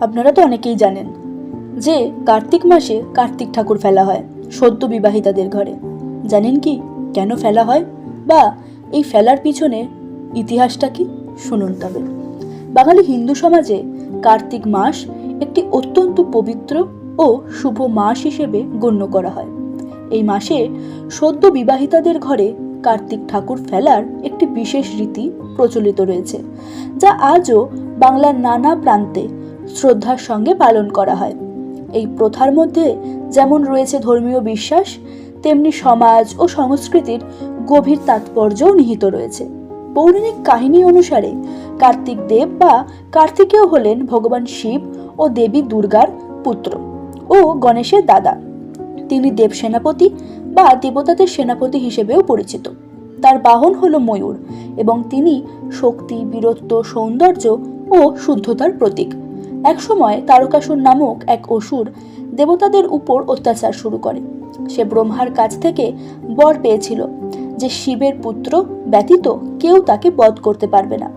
আপনারা তো অনেকেই জানেন যে কার্তিক মাসে কার্তিক ঠাকুর ফেলা হয়, সদ্য বিবাহিতাদের ঘরে। জানেন কি কেন ফেলা হয়? বা এই ফেলার পিছনে ইতিহাসটা কি? শুনুন তবে। বাঙালি হিন্দু সমাজে কার্তিক মাস একটি অত্যন্ত পবিত্র ও শুভ মাস হিসেবে গণ্য করা হয়। এই মাসে সদ্য বিবাহিতাদের ঘরে কার্তিক ঠাকুর ফেলার একটি বিশেষ রীতি প্রচলিত রয়েছে, যা আজও বাংলার নানা প্রান্তে শ্রদ্ধার সঙ্গে পালন করা হয়। এই প্রথার মধ্যে যেমন রয়েছে ধর্মীয় বিশ্বাস, তেমনি সমাজ ও সংস্কৃতির গভীর তাৎপর্যও নিহিত রয়েছে। পৌরাণিক কাহিনী অনুসারে কার্তিক দেব বা কার্তিকেয় হলেন ভগবান শিব ও দেবী দুর্গার পুত্র ও গণেশের দাদা। তিনি দেব সেনাপতি বা দেবতাদের সেনাপতি হিসেবেও পরিচিত। তার বাহন হল ময়ূর এবং তিনি শক্তি, বীরত্ব, সৌন্দর্য ও শুদ্ধতার প্রতীক। একসময় তারকাসুর নামক এক অসুর দেবতাদের উপর অত্যাচার শুরু করে। সে ব্রহ্মার কাছ থেকে বর পেয়েছিল যে শিবের পুত্র ব্যতীত কেউ তাকে বধ করতে পারবে না।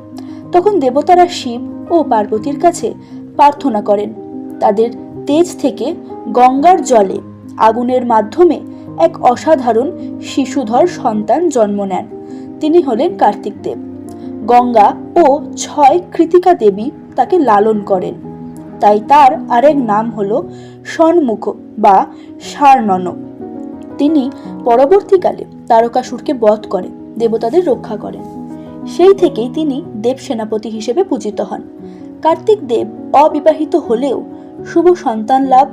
তখন দেবতারা শিব ও পার্বতীর কাছে প্রার্থনা করেন। তাদের তেজ থেকে গঙ্গার জলে আগুনের মাধ্যমে এক অসাধারণ শিশুধর সন্তান জন্ম নেন। তিনি হলেন কার্তিক দেব। গঙ্গা ও ছয় কৃতিকা দেবী তাকে লালন করেন। তাই তার আরেক নাম হলো সন্মুখ বা সারনন। তিনি পরবর্তীকালে তারকাসুরকে বধ করে দেবতাদের রক্ষা করেন। সেই থেকেই তিনি দেব সেনাপতি হিসেবে পূজিত হন। কার্তিক দেব অবিবাহিত হলেও শুভ সন্তান লাভ,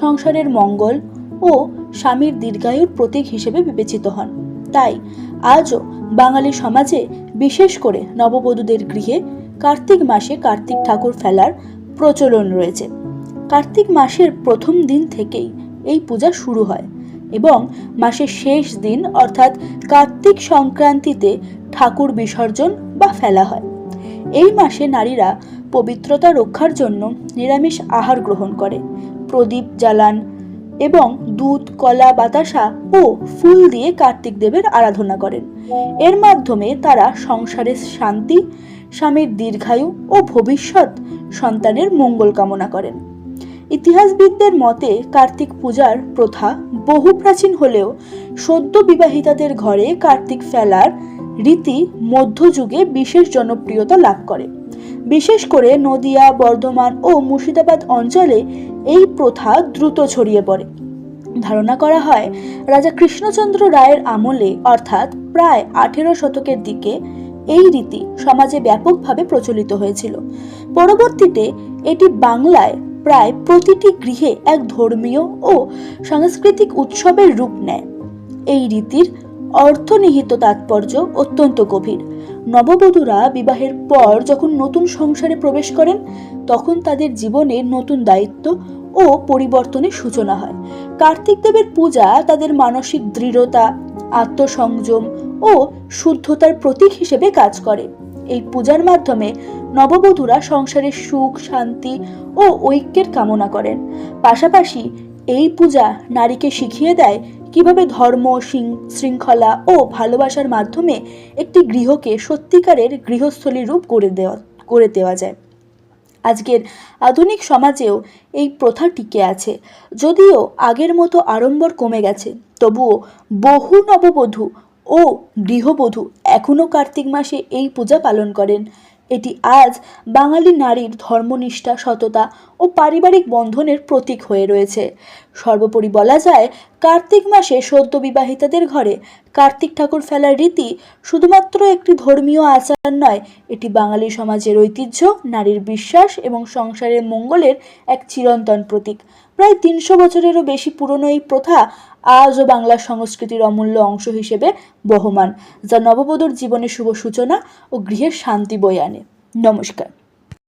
সংসারের মঙ্গল ও স্বামীর দীর্ঘায়ুর প্রতীক হিসেবে বিবেচিত হন। তাই আজও বাঙালি সমাজে বিশেষ করে নববধূদের গৃহে কার্তিক মাসে কার্তিক ঠাকুর ফেলার প্রচলন রয়েছে। কার্তিক মাসের প্রথম দিন থেকেই এই পূজা শুরু হয় এবং মাসের শেষ দিন অর্থাৎ কার্তিক সংক্রান্তিতে ঠাকুর বিসর্জন বা ফেলা হয়। এই মাসে নারীরা পবিত্রতা রক্ষার জন্য নিরামিষ আহার গ্রহণ করে। প্রদীপ জ্বালান এবং দুধ, কলা, বাতাসা ও ফুল দিয়ে কার্তিক দেবের আরাধনা করেন। এর মাধ্যমে তারা সংসারের শান্তি স্বামীর দীর্ঘায়ু ও ভবিষ্যৎ সন্তানের মঙ্গল কামনা করেন। ইতিহাসবিদদের মতে, কার্তিক পূজার প্রথা বহু প্রাচীন হলেও সদ্য বিবাহিতাদের ঘরে কার্তিক ফেলার রীতি মধ্যযুগে বিশেষ জনপ্রিয়তা লাভ করে। বিশেষ করে নদিয়া, বর্ধমান ও মুর্শিদাবাদ অঞ্চলে এই প্রথা দ্রুত ছড়িয়ে পড়ে। ধারণা করা হয়, রাজা কৃষ্ণচন্দ্র রায়ের আমলে, অর্থাৎ প্রায় আঠেরো শতকের দিকে এই রীতি সমাজে ব্যাপকভাবে প্রচলিত হয়েছিল। পরবর্তীতে এটি বাংলায় প্রায় প্রতিটি গৃহে এক ধর্মীয় ও সাংস্কৃতিক উৎসবের রূপ নেয়। এই রীতির অর্থনিহিত তাৎপর্য অত্যন্ত গভীর। নববধূরা বিবাহের পর যখন নতুন সংসারে প্রবেশ করেন, তখন তাদের জীবনে নতুন দায়িত্ব ও পরিবর্তনের সূচনা হয়। কার্তিক দেবের পূজা তাদের মানসিক দৃঢ়তা, আত্মসংযম ও শুদ্ধতার প্রতীক হিসেবে কাজ করে। এই পূজার মাধ্যমে নববধূরা সংসারের সুখ, শান্তি ও ঐক্যের কামনা করেন। পাশাপাশি এই পূজা নারীকে শিখিয়ে দেয় কীভাবে ধর্ম শৃঙ্খলা ও ভালোবাসার মাধ্যমে একটি গৃহকে সত্যিকারের গৃহস্থলী রূপ করে দেওয়া করে দেওয়া যায়। আজকের আধুনিক সমাজেও এই প্রথা টিকে আছে। যদিও আগের মতো আড়ম্বর কমে গেছে, তবুও বহু নববধূ ও গৃহবধূ এখনও কার্তিক মাসে এই পূজা পালন করেন। এটি আজ বাঙালি নারীর ধর্মনিষ্ঠা, সততা ও পারিবারিক বন্ধনের প্রতীক হয়ে রয়েছে। সর্বোপরি বলা যায়, কার্তিক মাসে সদ্য বিবাহিতাদের ঘরে কার্তিক ঠাকুর ফেলার রীতি শুধুমাত্র একটি ধর্মীয় আচার নয়, এটি বাঙালি সমাজের ঐতিহ্য, নারীর বিশ্বাস এবং সংসারের মঙ্গলের এক চিরন্তন প্রতীক। প্রায় তিনশো বছরেরও বেশি পুরনো এই প্রথা আজও বাংলা সংস্কৃতির অমূল্য অংশ হিসেবে বহমান, যা নববধূর জীবনের শুভ সূচনা ও গৃহের শান্তি বয়ে আনে। নমস্কার।